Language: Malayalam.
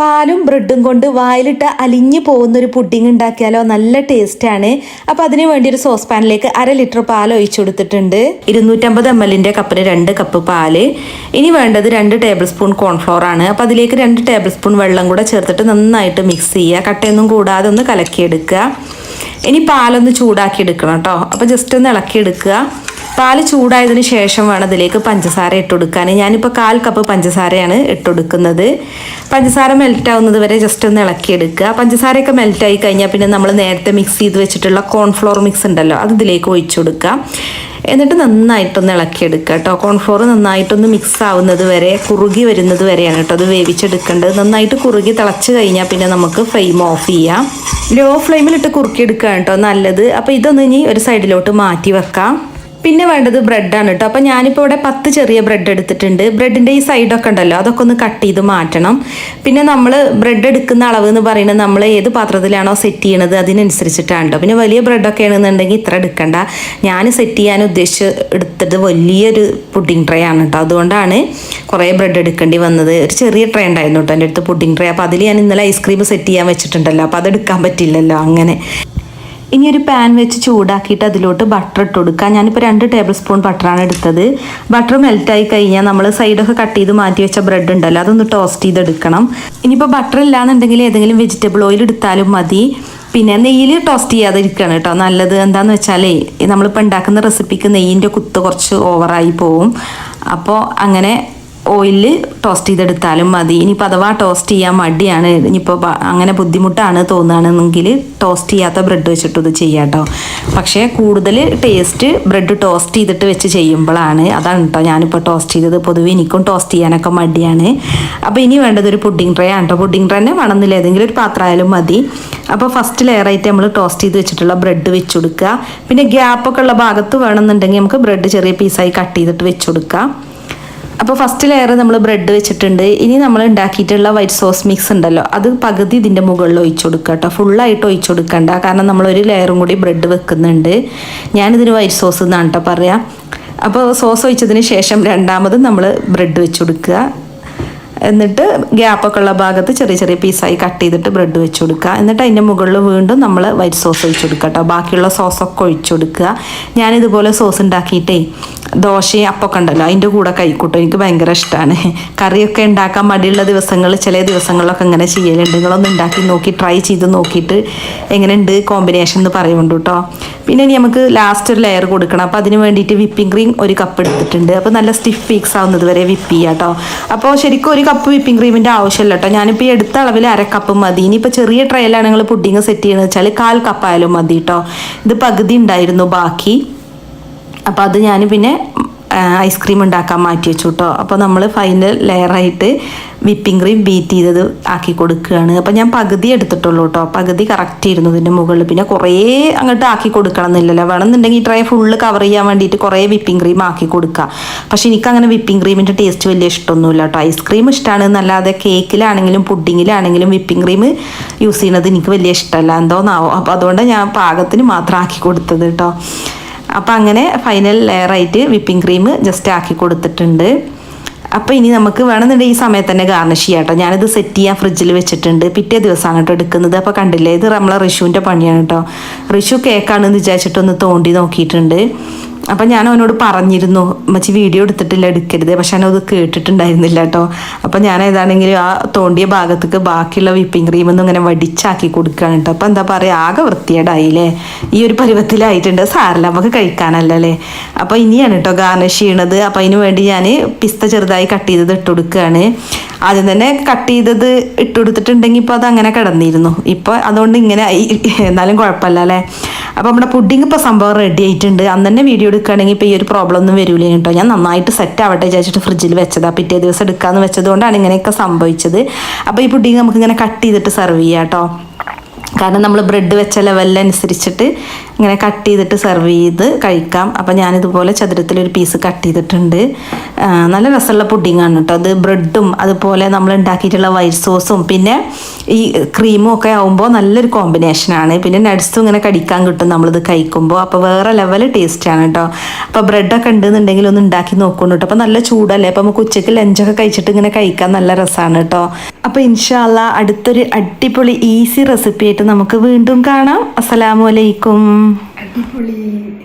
പാലും ബ്രെഡും കൊണ്ട് വായിലിട്ട് അലിഞ്ഞു പോകുന്ന ഒരു പുഡിംഗ് ഉണ്ടാക്കിയാലോ? നല്ല ടേസ്റ്റാണ്. അപ്പോൾ അതിന് വേണ്ടി ഒരു സോസ് പാനിലേക്ക് അര ലിറ്റർ പാൽ ഒഴിച്ചു കൊടുത്തിട്ടുണ്ട്. ഇരുന്നൂറ്റമ്പത് എം എല്ലിന്റെ കപ്പിന് രണ്ട് കപ്പ് പാൽ. ഇനി വേണ്ടത് രണ്ട് ടേബിൾ സ്പൂൺ കോൺഫ്ലോർ ആണ്. അപ്പോൾ അതിലേക്ക് രണ്ട് ടേബിൾ സ്പൂൺ വെള്ളം കൂടെ ചേർത്തിട്ട് നന്നായിട്ട് മിക്സ് ചെയ്യുക. കട്ടയൊന്നും കൂടാതെ ഒന്ന് കലക്കിയെടുക്കുക. ഇനി പാലൊന്ന് ചൂടാക്കി എടുക്കണം കേട്ടോ. അപ്പോൾ ജസ്റ്റ് ഒന്ന് ഇളക്കിയെടുക്കുക. പാൽ ചൂടായതിന് ശേഷം വേണം അതിലേക്ക് പഞ്ചസാര ഇട്ട് കൊടുക്കാൻ ഞാനിപ്പോൾ കാൽ കപ്പ് പഞ്ചസാരയാണ് ഇട്ട് കൊടുക്കുന്നത് പഞ്ചസാര മെൽറ്റ് ആവുന്നത് വരെ ജസ്റ്റ് ഒന്ന് ഇളക്കിയെടുക്കുക. പഞ്ചസാരയൊക്കെ മെൽറ്റ് ആയി കഴിഞ്ഞാൽ പിന്നെ നമ്മൾ നേരത്തെ മിക്സ് ചെയ്ത് വെച്ചിട്ടുള്ള കോൺഫ്ലോർ മിക്സ് ഉണ്ടല്ലോ അത് ഇതിലേക്ക് ഒഴിച്ചു കൊടുക്കുക എന്നിട്ട് നന്നായിട്ടൊന്ന് ഇളക്കിയെടുക്കുക കേട്ടോ. കോൺഫ്ലോർ നന്നായിട്ടൊന്ന് മിക്സ് ആവുന്നത് വരെ കുറുകി വരുന്നത് വരെയാണ് കേട്ടോ അത് വേവിച്ചെടുക്കേണ്ടത്. നന്നായിട്ട് കുറുകി തിളച്ച് കഴിഞ്ഞാൽ പിന്നെ നമുക്ക് ഫ്ലെയിം ഓഫ് ചെയ്യാം. ലോ ഫ്ലെയിമിലിട്ട് കുറുക്കിയെടുക്കുക കേട്ടോ നല്ലത്. അപ്പോൾ ഇതൊന്ന് ഇനി ഒരു സൈഡിലോട്ട് മാറ്റി വെക്കാം. പിന്നെ വേണ്ടത് ബ്രെഡാണ് കേട്ടോ അപ്പോൾ ഞാനിപ്പോൾ ഇവിടെ പത്ത് ചെറിയ ബ്രെഡ് എടുത്തിട്ടുണ്ട്. ബ്രെഡിന്റെ ഈ സൈഡൊക്കെ ഉണ്ടല്ലോ അതൊക്കെ ഒന്ന് കട്ട് ചെയ്ത് മാറ്റണം. പിന്നെ നമ്മൾ ബ്രെഡ് എടുക്കുന്ന അളവ് എന്ന് പറയുന്നത് നമ്മൾ ഏത് പാത്രത്തിലാണോ സെറ്റ് ചെയ്യണത് അതിനനുസരിച്ചിട്ടാണ് കേട്ടോ പിന്നെ വലിയ ബ്രെഡൊക്കെ ആണെന്നുണ്ടെങ്കിൽ ഇത്ര എടുക്കണ്ട. ഞാൻ സെറ്റ് ചെയ്യാൻ ഉദ്ദേശിച്ച് എടുത്തത് വലിയൊരു പുഡിംഗ് ട്രേ ആണ് കേട്ടോ അതുകൊണ്ടാണ് കുറേ ബ്രെഡ് എടുക്കേണ്ടി വന്നത്. ഒരു ചെറിയ ട്രേ ഉണ്ടായിരുന്നു കേട്ടോ എന്റെ അടുത്ത് പുഡിംഗ് ട്രേ അപ്പോൾ അതിൽ ഞാൻ ഇന്നലെ ഐസ്ക്രീം സെറ്റ് ചെയ്യാൻ വെച്ചിട്ടുണ്ടല്ലോ. അപ്പോൾ അതെടുക്കാൻ പറ്റില്ലല്ലോ അങ്ങനെ. ഇനി ഒരു പാൻ വെച്ച് ചൂടാക്കിയിട്ട് അതിലോട്ട് ബട്ടർ ഇട്ട് കൊടുക്കുക ഞാനിപ്പോൾ രണ്ട് ടേബിൾ സ്പൂൺ ബട്ടറാണ് എടുത്തത്. ബട്ടർ മെൽറ്റായി കഴിഞ്ഞാൽ നമ്മൾ സൈഡൊക്കെ കട്ട് ചെയ്ത് മാറ്റി വെച്ച ബ്രെഡ് ഉണ്ടല്ലോ അതൊന്ന് ടോസ്റ്റ് ചെയ്തെടുക്കണം. ഇനിയിപ്പോൾ ബട്ടർ ഇല്ലാന്നുണ്ടെങ്കിൽ ഏതെങ്കിലും വെജിറ്റബിൾ ഓയിൽ എടുത്താലും മതി. പിന്നെ നെയ്യിൽ ടോസ്റ്റ് ചെയ്യാതെ ഇരിക്കണം കേട്ടോ. നല്ലത് എന്താന്ന് വെച്ചാലേ നമ്മളിപ്പോൾ ഉണ്ടാക്കുന്ന റെസിപ്പിക്ക് നെയ്യിന്റെ കുത്ത് കുറച്ച് ഓവറായി പോവും. അപ്പോൾ അങ്ങനെ ഓയിലിൽ ടോസ്റ്റ് ചെയ്തെടുത്താലും മതി. ഇനിയിപ്പോൾ അഥവാ ടോസ്റ്റ് ചെയ്യാൻ മടിയാണ് ഇനിയിപ്പോൾ അങ്ങനെ ബുദ്ധിമുട്ടാണ് തോന്നുകയാണെന്നെങ്കിൽ ടോസ്റ്റ് ചെയ്യാത്ത ബ്രെഡ് വെച്ചിട്ട് ഇത് ചെയ്യാം കേട്ടോ. പക്ഷേ കൂടുതൽ ടേസ്റ്റ് ബ്രെഡ് ടോസ്റ്റ് ചെയ്തിട്ട് വെച്ച് ചെയ്യുമ്പോഴാണ് അതാണ് കേട്ടോ ഞാനിപ്പോൾ ടോസ്റ്റ് ചെയ്തത്. പൊതുവെ എനിക്കും ടോസ്റ്റ് ചെയ്യാനൊക്കെ മടിയാണ്. അപ്പോൾ ഇനി വേണ്ടത് ഒരു പുഡിംഗ് ട്രേ ആണ് കേട്ടോ പുഡിംഗ് ട്രേ തന്നെ വേണമെന്നില്ല. ഏതെങ്കിലും ഒരു പാത്രമായാലും മതി. അപ്പോൾ ഫസ്റ്റ് ലെയറായിട്ട് നമ്മൾ ടോസ്റ്റ് ചെയ്ത് വെച്ചിട്ടുള്ള ബ്രെഡ് വെച്ച് കൊടുക്കുക. പിന്നെ ഗ്യാപ്പൊക്കെ ഉള്ള ഭാഗത്ത് വേണമെന്നുണ്ടെങ്കിൽ നമുക്ക് ബ്രെഡ് ചെറിയ പീസായി കട്ട് ചെയ്തിട്ട് വെച്ച് കൊടുക്കാം അപ്പോൾ ഫസ്റ്റ് ലെയർ നമ്മൾ ബ്രെഡ് വെച്ചിട്ടുണ്ട്. ഇനി നമ്മൾ ഉണ്ടാക്കിയിട്ടുള്ള വൈറ്റ് സോസ് മിക്സ് ഉണ്ടല്ലോ. അത് പകുതി ഇതിന്റെ മുകളിൽ ഒഴിച്ചു കൊടുക്കുക കേട്ടോ ഫുള്ളായിട്ട് ഒഴിച്ചു കൊടുക്കണ്ട. കാരണം നമ്മളൊരു ലെയറും കൂടി ബ്രെഡ് വെക്കുന്നുണ്ട്. ഞാനിതിന് വൈറ്റ് സോസ് എന്നാണ് കേട്ടോ പറയാം. അപ്പോൾ സോസ് ഒഴിച്ചതിന് ശേഷം രണ്ടാമത് നമ്മൾ ബ്രെഡ് വെച്ച് കൊടുക്കുക എന്നിട്ട് ഗ്യാപ്പൊക്കെ ഉള്ള ഭാഗത്ത് ചെറിയ ചെറിയ പീസായി കട്ട് ചെയ്തിട്ട് ബ്രെഡ് വെച്ച് കൊടുക്കുക എന്നിട്ട് അതിന്റെ മുകളിൽ വീണ്ടും നമ്മൾ വൈറ്റ് സോസ് ഒഴിച്ച് കൊടുക്കുക കേട്ടോ ബാക്കിയുള്ള സോസൊക്കെ ഒഴിച്ച് കൊടുക്കുക ഞാനിതുപോലെ സോസ് ഉണ്ടാക്കിയിട്ടേ ദോശയും അപ്പൊക്കെ ഉണ്ടല്ലോ അതിന്റെ കൂടെ കഴിക്കൂട്ടോ. എനിക്ക് ഭയങ്കര ഇഷ്ടമാണ് കറിയൊക്കെ ഉണ്ടാക്കാൻ മടിയുള്ള ദിവസങ്ങൾ ചില ദിവസങ്ങളിലൊക്കെ ഇങ്ങനെ ചെയ്യലുണ്ട്. നിങ്ങളൊന്ന് ഉണ്ടാക്കി നോക്കി ട്രൈ ചെയ്ത് നോക്കിയിട്ട് എങ്ങനെയുണ്ട് കോമ്പിനേഷൻ എന്ന് പറയുന്നുണ്ട് കേട്ടോ പിന്നെ ഇനി നമുക്ക് ലാസ്റ്റ് ഒരു ലെയർ കൊടുക്കണം. അപ്പോൾ അതിന് വേണ്ടിയിട്ട് വിപ്പിംഗ് ക്രീം ഒരു കപ്പ് എടുത്തിട്ടുണ്ട്. അപ്പോൾ നല്ല സ്റ്റിഫ് ഫീക്സ് ആവുന്നത് വരെ വിപ്പ് ചെയ്യാം കേട്ടോ അപ്പോൾ ശരിക്കും ഒരു കപ്പ് വിപ്പിംഗ് ക്രീമിന്റെ ആവശ്യമില്ല കേട്ടോ ഞാനിപ്പോൾ ഈ എടുത്ത അളവിൽ അര കപ്പ് മതി. ഇനിയിപ്പോൾ ചെറിയ ട്രയലാണ് നിങ്ങൾ പുഡിങ് സെറ്റ് ചെയ്യുന്നത് വെച്ചാൽ കാൽ കപ്പായാലും മതി കേട്ടോ ഇത് പകുതി ഉണ്ടായിരുന്നു ബാക്കി. അപ്പോൾ അത് ഞാൻ പിന്നെ ഐസ്ക്രീം ഉണ്ടാക്കാൻ മാറ്റി വെച്ചു കേട്ടോ അപ്പോൾ നമ്മൾ ഫൈനൽ ലെയറായിട്ട് വിപ്പിംഗ് ക്രീം ബീറ്റ് ചെയ്തത് ആക്കി കൊടുക്കുകയാണ്. അപ്പോൾ ഞാൻ പകുതി എടുത്തിട്ടുള്ളൂ കേട്ടോ പകുതി കറക്റ്റ് ഇരുന്നു ഇതിന്റെ മുകളിൽ. പിന്നെ കുറേ അങ്ങോട്ട് ആക്കി കൊടുക്കണം എന്നില്ലല്ലോ. വേണമെന്നുണ്ടെങ്കിൽ ഈ ട്രൈ ഫുള്ള് കവർ ചെയ്യാൻ വേണ്ടിയിട്ട് കുറേ വിപ്പിംഗ് ക്രീം ആക്കി കൊടുക്കുക പക്ഷേ എനിക്കങ്ങനെ വിപ്പിംഗ് ക്രീമിന്റെ ടേസ്റ്റ് വലിയ ഇഷ്ടമൊന്നുമില്ല കേട്ടോ ഐസ്ക്രീം ഇഷ്ടമാണ് എന്നല്ലാതെ കേക്കിലാണെങ്കിലും പുഡിങ്ങിലാണെങ്കിലും വിപ്പിംഗ് ക്രീം യൂസ് ചെയ്യുന്നത് എനിക്ക് വലിയ ഇഷ്ടമല്ല. എന്തോന്നാവോ. അപ്പോൾ അതുകൊണ്ട് ഞാൻ പാകത്തിന് മാത്രം ആക്കി കൊടുത്തത് കേട്ടോ അപ്പോൾ അങ്ങനെ ഫൈനൽ ലെയറായിട്ട് വിപ്പിംഗ് ക്രീം ജസ്റ്റ് ആക്കി കൊടുത്തിട്ടുണ്ട്. അപ്പോൾ ഇനി നമുക്ക് വേണമെന്നുണ്ടെങ്കിൽ ഈ സമയത്ത് തന്നെ ഗാർണിഷ് ചെയ്യാം കേട്ടോ. ഞാനിത് സെറ്റ് ചെയ്യാൻ ഫ്രിഡ്ജിൽ വെച്ചിട്ടുണ്ട്. പിറ്റേ ദിവസമാണ് കേട്ടോ എടുക്കുന്നത്. അപ്പോൾ കണ്ടില്ലേ ഇത് നമ്മളെ റിഷുവിന്റെ പണിയാണ് കേട്ടോ. റിഷു കേക്കാണെന്ന് വിചാരിച്ചിട്ടൊന്ന് തോണ്ടി നോക്കിയിട്ടുണ്ട്. അപ്പം ഞാൻ അവനോട് പറഞ്ഞിരുന്നു മച്ചി വീഡിയോ എടുത്തിട്ടില്ല എടുക്കരുത്. പക്ഷെ അവനത് കേട്ടിട്ടുണ്ടായിരുന്നില്ല കേട്ടോ അപ്പം ഞാൻ ഏതാണെങ്കിലും ആ തോണ്ടിയ ഭാഗത്തേക്ക് ബാക്കിയുള്ള വിപ്പിംഗ് ക്രീം ഒന്നും ഇങ്ങനെ വടിച്ചാക്കി കൊടുക്കുകയാണ് കേട്ടോ അപ്പം എന്താ പറയുക ആകെ വൃത്തിയേടായില്ലേ ഈ ഒരു പരുവത്തിലായിട്ടുണ്ട്. സാറല്ല നമുക്ക് കഴിക്കാനല്ലേ അപ്പോൾ ഇനിയാണ് കേട്ടോ ഗാർണിഷ് ചെയ്യണത്. അപ്പം അതിന് വേണ്ടി ഞാൻ പിസ്ത ചെറുതായി കട്ട് ചെയ്തത് ഇട്ട് കൊടുക്കുകയാണ്. ആദ്യം തന്നെ കട്ട് ചെയ്തത് ഇട്ട് കൊടുത്തിട്ടുണ്ടെങ്കിൽ ഇപ്പോൾ അത് അങ്ങനെ കിടന്നിരുന്നു. ഇപ്പോൾ അതുകൊണ്ട് ഇങ്ങനെ എന്നാലും കുഴപ്പമില്ല അല്ലേ അപ്പോൾ നമ്മുടെ പുഡിംഗ് ഇപ്പോൾ സംഭവം റെഡി ആയിട്ടുണ്ട്. അന്ന് തന്നെ വീഡിയോ എടുക്കുകയാണെങ്കിൽ ഇപ്പോൾ ഈ ഒരു പ്രോബ്ലം ഒന്നും വരില്ല കേട്ടോ. ഞാൻ നന്നായിട്ട് സെറ്റ് ആവട്ടെ വിചാരിച്ചിട്ട് ഫ്രിഡ്ജിൽ വെച്ചതാ. പിറ്റേ ദിവസം എടുക്കാമെന്ന് വെച്ചതുകൊണ്ടാണ് ഇങ്ങനെയൊക്കെ സംഭവിച്ചത്. അപ്പോൾ ഈ പുഡിങ് നമുക്ക് ഇങ്ങനെ കട്ട് ചെയ്തിട്ട് സെർവ് ചെയ്യാം കേട്ടോ. കാരണം നമ്മൾ ബ്രെഡ് വെച്ച ലെവലിനനുസരിച്ചിട്ട് ഇങ്ങനെ കട്ട് ചെയ്തിട്ട് സെർവ് ചെയ്ത് കഴിക്കാം. അപ്പം ഞാനിതുപോലെ ചതുരത്തിലൊരു പീസ് കട്ട് ചെയ്തിട്ടുണ്ട്. നല്ല രസമുള്ള പുഡിങ്ങാണ് കേട്ടോ അത് ബ്രെഡും അതുപോലെ നമ്മൾ ഉണ്ടാക്കിയിട്ടുള്ള വൈറ്റ് സോസും പിന്നെ ഈ ക്രീമും ഒക്കെ ആവുമ്പോൾ നല്ലൊരു കോമ്പിനേഷനാണ് പിന്നെ നട്സും ഇങ്ങനെ കടിക്കാൻ കിട്ടും നമ്മളിത് കഴിക്കുമ്പോൾ അപ്പോൾ വേറെ ലെവൽ ടേസ്റ്റാണ് കേട്ടോ അപ്പോൾ ബ്രെഡൊക്കെ ഉണ്ടെന്നുണ്ടെങ്കിൽ ഒന്ന് ഉണ്ടാക്കി നോക്കണം കേട്ടോ അപ്പോൾ നല്ല ചൂടല്ലേ? അപ്പോൾ നമുക്ക് ഉച്ചയ്ക്ക് ലഞ്ചൊക്കെ കഴിച്ചിട്ട് ഇങ്ങനെ കഴിക്കാൻ നല്ല രസമാണ് കേട്ടോ അപ്പോൾ ഇൻഷാല്ല അടുത്തൊരു അടിപൊളി ഈസി റെസിപ്പി ആയിട്ട് നമുക്ക് വീണ്ടും കാണാം. അസ്സലാമു 你 不理。